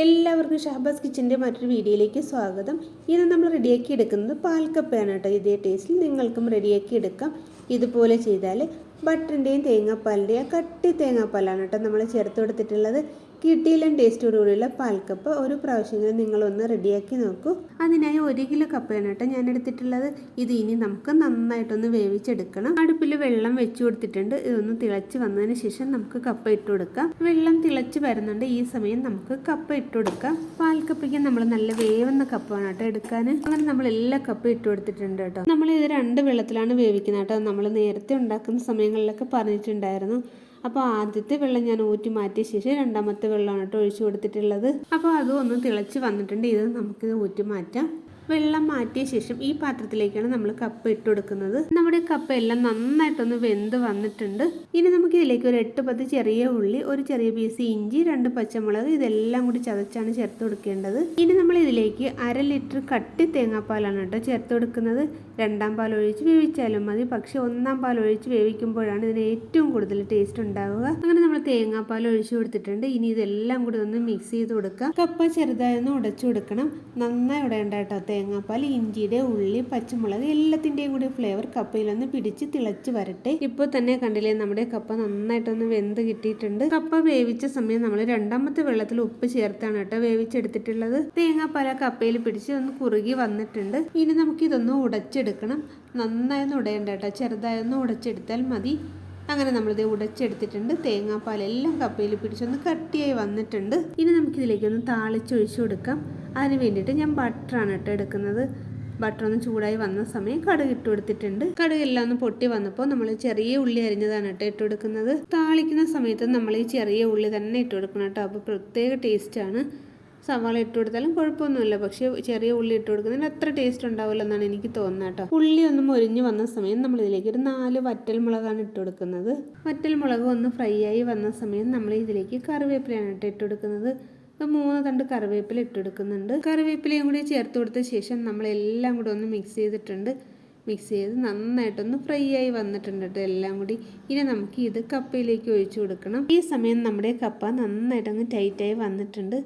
എല്ലാവർക്കും ഷഹബാസ് കിച്ചന്റെ മറ്റൊരു വീഡിയോയിലേക്ക് സ്വാഗതം. ഇത് നമ്മൾ റെഡിയാക്കി എടുക്കുന്നത് പാൽക്കപ്പയാണ് കേട്ടോ. ഇതേ ടേസ്റ്റിൽ നിങ്ങൾക്കും റെഡിയാക്കി എടുക്കാം. ഇതുപോലെ ചെയ്താൽ ബട്ടറിന്റെയും തേങ്ങാപ്പാലിന്റെയും കട്ടി തേങ്ങാപ്പാലാണ് കേട്ടോ നമ്മൾ ചേർത്ത് കൊടുത്തിട്ടുള്ളത്. കിട്ടിയിലും ടേസ്റ്റോടുകൂടിയുള്ള പാൽക്കപ്പ് ഒരു പ്രാവശ്യമെങ്കിലും നിങ്ങളൊന്ന് റെഡിയാക്കി നോക്കൂ. അതിനായി ഒരു കിലോ കപ്പയാണ് കേട്ടോ ഞാൻ എടുത്തിട്ടുള്ളത്. ഇത് ഇനി നമുക്ക് നന്നായിട്ടൊന്ന് വേവിച്ചെടുക്കണം. അടുപ്പിൽ വെള്ളം വെച്ച് കൊടുത്തിട്ടുണ്ട്. ഇതൊന്ന് തിളച്ച് വന്നതിന് ശേഷം നമുക്ക് കപ്പ ഇട്ട് കൊടുക്കാം. വെള്ളം തിളച്ച് വരുന്നുണ്ട്. ഈ സമയം നമുക്ക് കപ്പ ഇട്ട് കൊടുക്കാം. പാൽക്കപ്പയ്ക്ക് നമ്മൾ നല്ല വേവുന്ന കപ്പാണ് കേട്ടോ എടുക്കാൻ അങ്ങനെ നമ്മൾ എല്ലാ കപ്പ ഇട്ട് കൊടുത്തിട്ടുണ്ട് കേട്ടോ. നമ്മൾ ഇത് രണ്ട് വെള്ളത്തിലാണ് വേവിക്കുന്നത് കേട്ടോ. നമ്മൾ നേരത്തെ ഉണ്ടാക്കുന്ന സമയങ്ങളിലൊക്കെ പറഞ്ഞിട്ടുണ്ടായിരുന്നു. അപ്പോൾ ആദ്യത്തെ വെള്ളം ഞാൻ ഊറ്റി മാറ്റിയ ശേഷം രണ്ടാമത്തെ വെള്ളമാണ് കേട്ടോ ഒഴിച്ചു കൊടുത്തിട്ടുള്ളത്. അപ്പോൾ അതും ഒന്ന് തിളച്ച് വന്നിട്ടുണ്ട്. ഇത് നമുക്ക് ഊറ്റി മാറ്റാം. വെള്ളം മാറ്റിയ ശേഷം ഈ പാത്രത്തിലേക്കാണ് നമ്മൾ കപ്പ് ഇട്ട് കൊടുക്കുന്നത്. നമ്മുടെ കപ്പ് എല്ലാം നന്നായിട്ടൊന്ന് വെന്ത് വന്നിട്ടുണ്ട്. ഇനി നമുക്ക് ഇതിലേക്ക് ഒരു എട്ട് പത്ത് ചെറിയ ഉള്ളി ഒരു ചെറിയ പീസ് ഇഞ്ചി രണ്ട് പച്ചമുളക് ഇതെല്ലാം കൂടി ചതച്ചാണ് ചേർത്ത് കൊടുക്കേണ്ടത്. ഇനി നമ്മൾ ഇതിലേക്ക് അര ലിറ്റർ കട്ടി തേങ്ങാപ്പാലാണ് കേട്ടോ ചേർത്ത് കൊടുക്കുന്നത്. രണ്ടാം പാൽ ഒഴിച്ച് വേവിച്ചാലും മതി. പക്ഷെ ഒന്നാം പാൽ ഒഴിച്ച് വേവിക്കുമ്പോഴാണ് ഇതിന് ഏറ്റവും കൂടുതൽ ടേസ്റ്റ് ഉണ്ടാവുക. അങ്ങനെ നമ്മൾ തേങ്ങാപ്പാൽ ഒഴിച്ചു കൊടുത്തിട്ടുണ്ട്. ഇനി ഇതെല്ലാം കൂടി ഒന്ന് മിക്സ് ചെയ്ത് കൊടുക്കാം. കപ്പ ചെറുതായി ഒന്ന് ഉടച്ചു കൊടുക്കണം. നന്നായി ഉടയേണ്ട കേട്ടോ തേങ്ങാപ്പാൽ ഇഞ്ചിയുടെ ഉള്ളി പച്ചമുളക് എല്ലാത്തിന്റെയും കൂടി ഫ്ലേവർ കപ്പയിലൊന്ന് പിടിച്ച് തിളച്ച് വരട്ടെ. ഇപ്പോൾ തന്നെ കണ്ടില്ലേ നമ്മുടെ കപ്പ നന്നായിട്ടൊന്ന് വെന്ത് കിട്ടിയിട്ടുണ്ട്. കപ്പ വേവിച്ച സമയം നമ്മൾ രണ്ടാമത്തെ വെള്ളത്തിൽ ഉപ്പ് ചേർത്താണ് കേട്ടോ വേവിച്ചെടുത്തിട്ടുള്ളത്. തേങ്ങാപ്പാല കപ്പയിൽ പിടിച്ച് ഒന്ന് കുറുകി വന്നിട്ടുണ്ട്. ഇനി നമുക്കിതൊന്ന് ഉടച്ചെടുക്കണം. നന്നായൊന്ന് ഉടയണ്ട കേട്ടോ. ചെറുതായൊന്ന് ഉടച്ചെടുത്താൽ മതി. അങ്ങനെ നമ്മളിത് ഉടച്ചെടുത്തിട്ടുണ്ട്. തേങ്ങാപ്പാലെല്ലാം കപ്പയിൽ പിടിച്ചൊന്ന് കട്ടിയായി വന്നിട്ടുണ്ട്. ഇനി നമുക്കിതിലേക്കൊന്ന് താളിച്ചൊഴിച്ചു കൊടുക്കാം. അതിന് വേണ്ടിയിട്ട് ഞാൻ ബട്ടറാണ് കേട്ടോ എടുക്കുന്നത്. ബട്ടർ ഒന്ന് ചൂടായി വന്ന സമയം കടുക് ഇട്ട് കൊടുത്തിട്ടുണ്ട്. കടുക് എല്ലാം ഒന്ന് പൊട്ടി വന്നപ്പോൾ നമ്മൾ ചെറിയ ഉള്ളി അരിഞ്ഞതാണ് കേട്ടോ ഇട്ട് കൊടുക്കുന്നത്. താളിക്കുന്ന സമയത്ത് നമ്മൾ ഈ ചെറിയ ഉള്ളി തന്നെ ഇട്ട് കൊടുക്കണം കേട്ടോ. അപ്പോൾ പ്രത്യേക ടേസ്റ്റാണ് സവാള ഇട്ട് കൊടുത്താലും കുഴപ്പമൊന്നുമില്ല. പക്ഷേ ചെറിയ ഉള്ളി ഇട്ട് കൊടുക്കുന്നതിന് അത്ര ടേസ്റ്റ് ഉണ്ടാവില്ല എന്നാണ് എനിക്ക് തോന്നുന്നത് കേട്ടോ. ഉള്ളി ഒന്ന് മുരിഞ്ഞ് വന്ന സമയം നമ്മൾ ഇതിലേക്ക് ഒരു നാല് വറ്റൽ മുളകാണ് ഇട്ട് കൊടുക്കുന്നത്. വറ്റൽ മുളക് ഒന്ന് ഫ്രൈ ആയി വന്ന സമയം നമ്മൾ ഇതിലേക്ക് കറിവേപ്പിലയാണ് കേട്ടോ ഇട്ട് കൊടുക്കുന്നത്. മൂന്ന് തണ്ട് കറിവേപ്പില ഇട്ട് കൊടുക്കുന്നുണ്ട്. കറിവേപ്പിലയും കൂടി ചേർത്ത് കൊടുത്ത ശേഷം നമ്മളെല്ലാം കൂടി ഒന്ന് മിക്സ് ചെയ്തിട്ടുണ്ട്. മിക്സ് ചെയ്ത് നന്നായിട്ടൊന്ന് ഫ്രൈ ആയി വന്നിട്ടുണ്ട് കേട്ടോ എല്ലാം കൂടി. ഇനി നമുക്ക് ഇത് കപ്പയിലേക്ക് ഒഴിച്ചു കൊടുക്കണം. ഈ സമയം നമ്മുടെ കപ്പ നന്നായിട്ടൊന്ന് ടൈറ്റായി വന്നിട്ടുണ്ട്.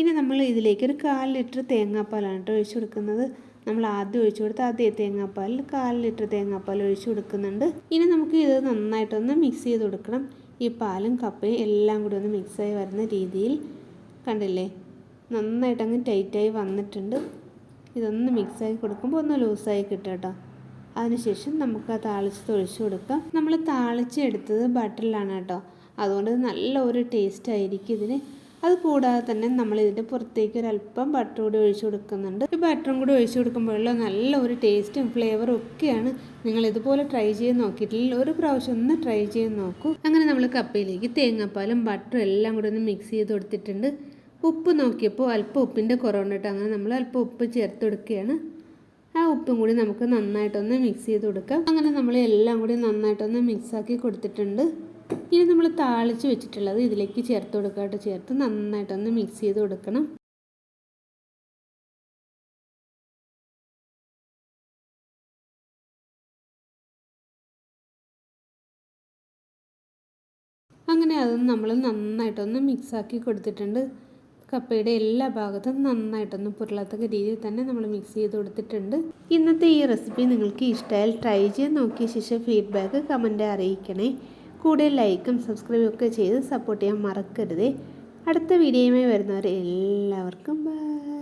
ഇനി നമ്മൾ ഇതിലേക്ക് ഒരു കാൽ ലിറ്റർ തേങ്ങാപ്പാലാണ് കേട്ടോ ഒഴിച്ചു കൊടുക്കുന്നത്. നമ്മൾ ആദ്യം ഒഴിച്ചു കൊടുത്ത അതേ തേങ്ങാപ്പാലിൽ കാൽ ലിറ്റർ തേങ്ങാപ്പാൽ ഒഴിച്ചു കൊടുക്കുന്നുണ്ട്. ഇനി നമുക്ക് ഇത് നന്നായിട്ടൊന്ന് മിക്സ് ചെയ്ത് കൊടുക്കണം. ഈ പാലും കപ്പയും എല്ലാം കൂടി ഒന്ന് മിക്സായി വരുന്ന രീതിയിൽ കണ്ടില്ലേ? നന്നായിട്ട് അങ്ങ് ടൈറ്റായി വന്നിട്ടുണ്ട്. ഇതൊന്ന് മിക്സായി കൊടുക്കുമ്പോൾ ഒന്ന് ലൂസായി കിട്ടും കേട്ടോ. അതിനുശേഷം നമുക്ക് ആ താളിച്ച് ഒഴിച്ചു കൊടുക്കാം. നമ്മൾ താളിച്ചെടുത്തത് ബട്ടറിലാണ് കേട്ടോ. അതുകൊണ്ട് നല്ല ഒരു ടേസ്റ്റ് ആയിരിക്കും ഇതിന്. അത് കൂടാതെ തന്നെ നമ്മൾ ഇതിന്റെ പുറത്തേക്ക് ഒരു അല്പം ബട്ടർ കൂടി ഒഴിച്ച് കൊടുക്കുന്നുണ്ട്. ഈ ബട്ടറും കൂടി ഒഴിച്ചു കൊടുക്കുമ്പോഴുള്ള നല്ല ഒരു ടേസ്റ്റും ഫ്ലേവറും ഒക്കെയാണ് നിങ്ങൾ ഇതുപോലെ ട്രൈ ചെയ്ത് നോക്കിയിട്ടില്ല ഒരു പ്രാവശ്യം ഒന്ന് ട്രൈ ചെയ്ത് നോക്കൂ. അങ്ങനെ നമ്മൾ കപ്പയിലേക്ക് തേങ്ങാപ്പാലും ബട്ടറും എല്ലാം കൂടി ഒന്ന് മിക്സ് ചെയ്ത് കൊടുത്തിട്ടുണ്ട്. ഉപ്പ് നോക്കിയപ്പോൾ അല്പം ഉപ്പിന്റെ കുറവുണ്ടിട്ട് അങ്ങനെ നമ്മൾ അല്പം ഉപ്പ് ചേർത്ത് കൊടുക്കുകയാണ്. ആ ഉപ്പും കൂടി നമുക്ക് നന്നായിട്ടൊന്ന് മിക്സ് ചെയ്ത് കൊടുക്കാം. അങ്ങനെ നമ്മൾ എല്ലാം കൂടി നന്നായിട്ടൊന്ന് മിക്സാക്കി കൊടുത്തിട്ടുണ്ട്. ഇനി നമ്മൾ താളിച്ച് വെച്ചിട്ടുള്ളത് ഇതിലേക്ക് ചേർത്ത് കൊടുക്കാട്ട് ചേർത്ത് നന്നായിട്ടൊന്ന് മിക്സ് ചെയ്ത് കൊടുക്കണം. അങ്ങനെ അതൊന്ന് നമ്മൾ നന്നായിട്ടൊന്ന് മിക്സാക്കി കൊടുത്തിട്ടുണ്ട്. കപ്പയുടെ എല്ലാ ഭാഗത്തും നന്നായിട്ടൊന്ന് പുരളാത്തക്ക രീതിയിൽ തന്നെ നമ്മൾ മിക്സ് ചെയ്ത് കൊടുത്തിട്ടുണ്ട്. ഇന്നത്തെ ഈ റെസിപ്പി നിങ്ങൾക്ക് ഇഷ്ടമായാൽ ട്രൈ ചെയ്ത് നോക്കിയ ശേഷം ഫീഡ്ബാക്ക് കമന്റ് അറിയിക്കണേ. കൂടെ ലൈക്കും സബ്സ്ക്രൈബും ഒക്കെ ചെയ്ത് സപ്പോർട്ട് ചെയ്യാൻ മറക്കരുതേ. അടുത്ത വീഡിയോയുമായി വരുന്നവരെ എല്ലാവർക്കും ബൈ